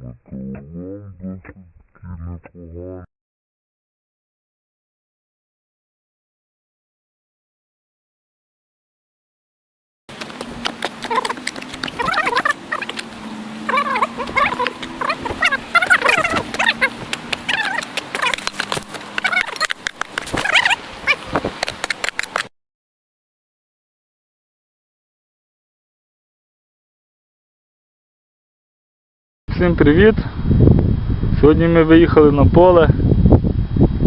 Металолом досить непогано. Всім привіт! Сьогодні ми виїхали на поле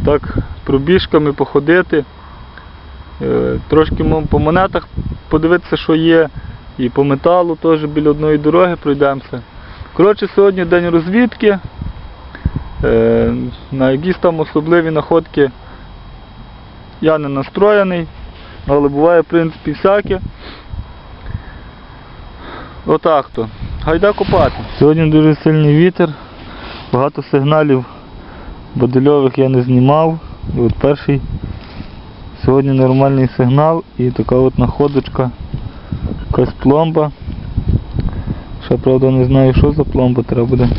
так пробіжками походити, е, трошки по монетах подивитися, що є, і по металу теж біля одної дороги пройдемося. Коротше, сьогодні день розвідки. Е, На якісь там особливі находки я не настроєний, але буває в принципі всяке. Отак то. Гайда копати. Сьогодні дуже сильний вітер, багато сигналів бодильових я не знімав. І от перший сьогодні нормальний сигнал і така от находочка, якась пломба. Ще правда не знаю що за пломба, треба буде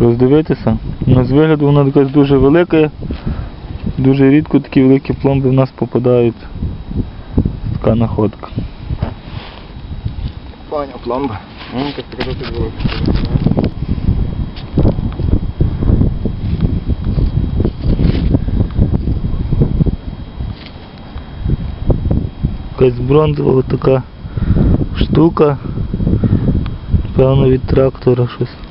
роздивитися. Ну, з вигляду вона якась дуже велика. Дуже рідко такі великі пломби в нас попадають. Така находка. Паня пломба. Ну, как показати було. Якась бронзова така штука. Певно від трактора щось.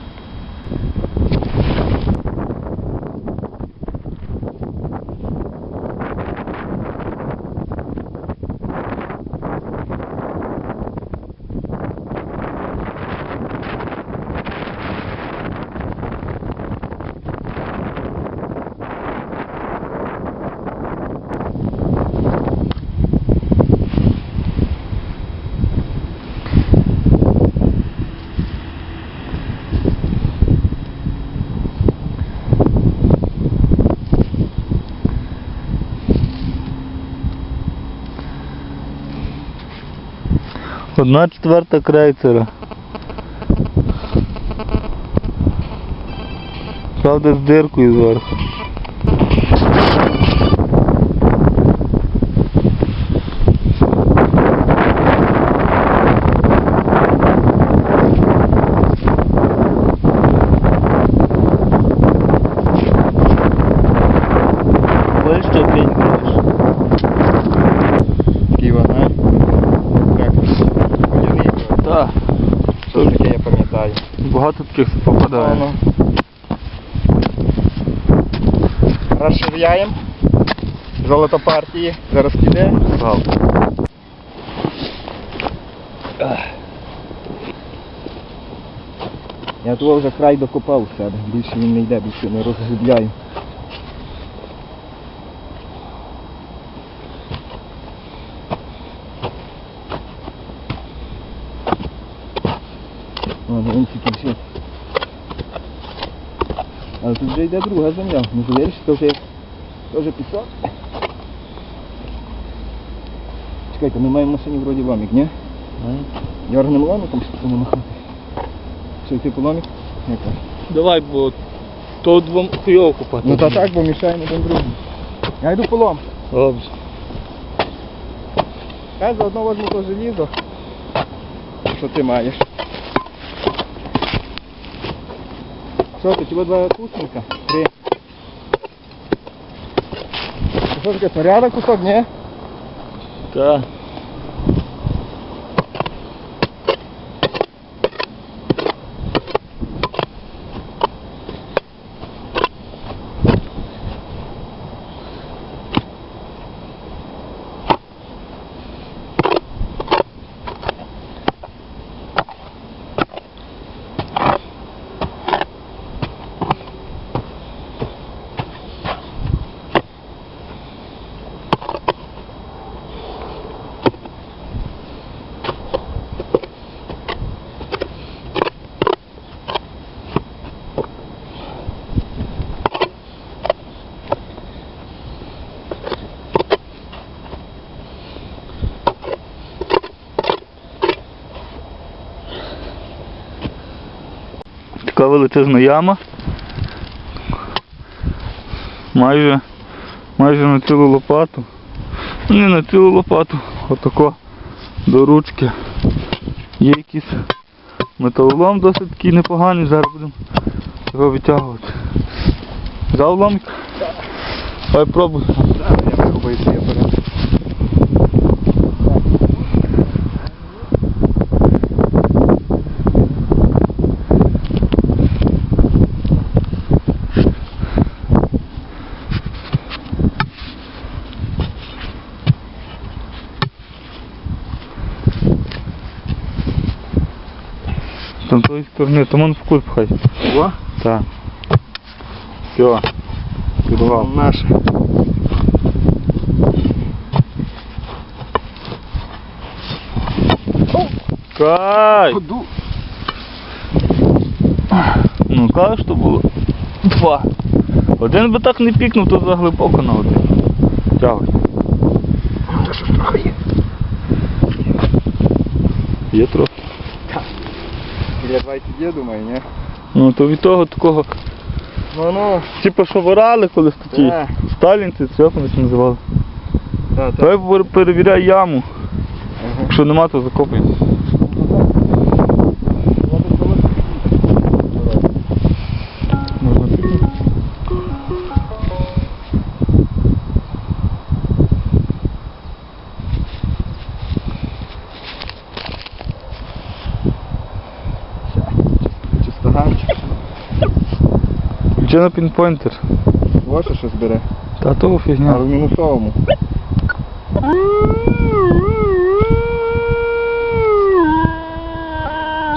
Одна четвърта крайцера. Правда е с дерко извърх. Багато таких попадає. Розширяємо. Золото партії. Зараз піде. Я того вже край докопав себе. Більше він не йде, більше не розглядляю. Ладно, він тільки все. Але тут вже йде друга земля. Не завіриш, то вже, то вже пісок. Чекайте, ми маємо в машині вроді ломік, ні? Дьорнем ломиком, щоб це не махати. Що йти по ломік? Яка? Давай, бо то двом хуйово купати. Ну та так, бо мішаємо один другому. Я йду по лом. Добре. Я заодно возьму то желізо. Що ти маєш? Що, У тебя два кусника? Три. Таке, снаряда кусок, не? Так. Така величезна яма. Майже, майже на цілу лопату. Ну, Не на цілу лопату, отако до ручки. Є якийсь металолом досить такий непоганий, зараз будемо його витягувати. Взяв ломик? Хай пробуй. Я вихопаю цей апарат. Там тої сторони, там он в кут пхай. О, Так. Все. Підвал. наш. Кай! Ну кажеш, що було два. Один би так не пікнув, то заглибоко на один. Тягуй. Та що ж трохи є. Є трохи. Біля 20 є, думаю, ні? Ну то від того такого. Ну, ну. Типа що ворали колись такі. Так. Сталінці, це як вони це називали. Так, так. Давай перевіряй яму. Ага. Якщо нема, то закопай. Включи на пінпойнтер. Що щось бере. Та А фігня. в мінусовому.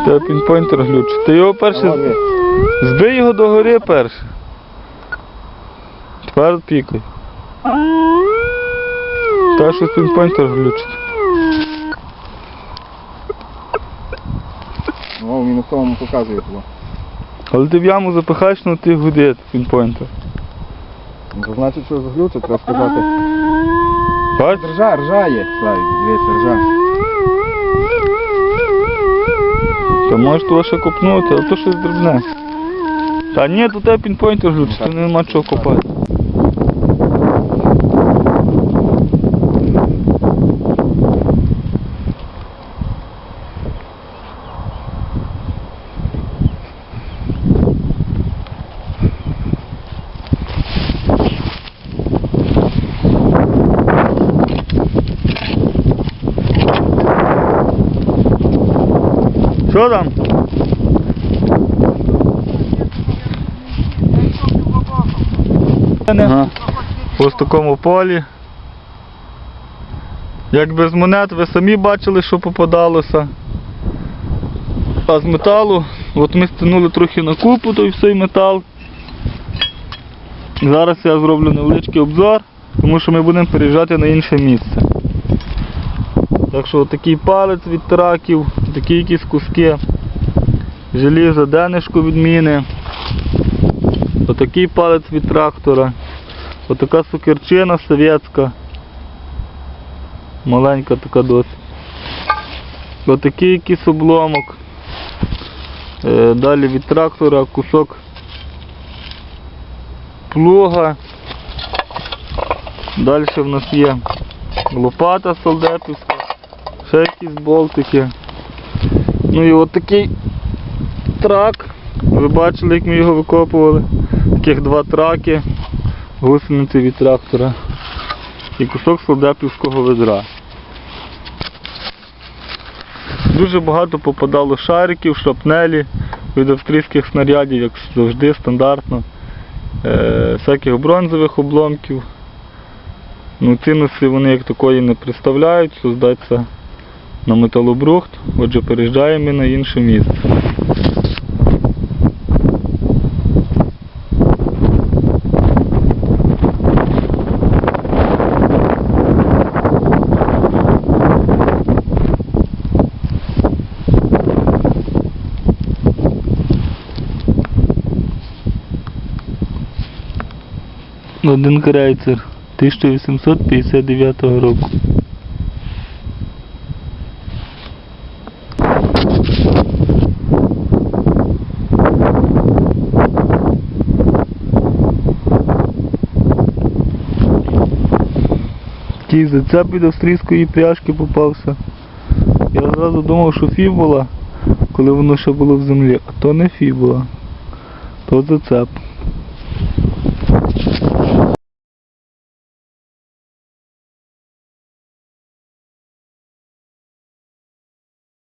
Та пінпойнтер глючить. Ти його А, перше. Збий його до гори перше. Тепер пікай. Та щось пінпойнтер глючить. О, в мінусовому показує того. Але ти в яму запихаєш ну ти гудить пінпойнтер. Це значить, що зглючить, треба сказати. Бач? Ржа, ржа є, Славік, дивіться, ржа. Та можеш того ще копнути, але то щось дрібне. Та ні, тут тебе пінпойнтер глючить, Ну, то нема чого копати. Що там? Ага. Ось такому полі. Як без монет, ви самі бачили, що попадалося. А з металу, от ми стягнули трохи на купу той всей метал. Зараз я зроблю невеличкий обзор, тому що ми будемо переїжджати на інше місце. Так що такий палець від траків, такі якісь куски, желізо, денежко від міни, отакий палець від трактора, отака сукерчина совєтська, маленька така досить. Отакий якийсь обломок. Е, Далі від трактора кусок плуга. Далі в нас є лопата солдатівська, ще якісь болтики. Ну і от такий трак. Ви бачили, як ми його викопували. Таких два траки, гусениці від трактора і кусок солдатівського ведра. Дуже багато попадало шариків, шрапнелі від австрійських снарядів, як завжди, стандартно. Е, всяких бронзових обломків. Ну, цінності вони як такої не представляють, що здаться на металобрухт, отже переїжджаємо на інше місце. Один крейцер 1859 року. Тій зацеп від австрійської пряжки попався. Я одразу думав, що фібула, коли воно ще було в землі, а то не фібула, то зацеп.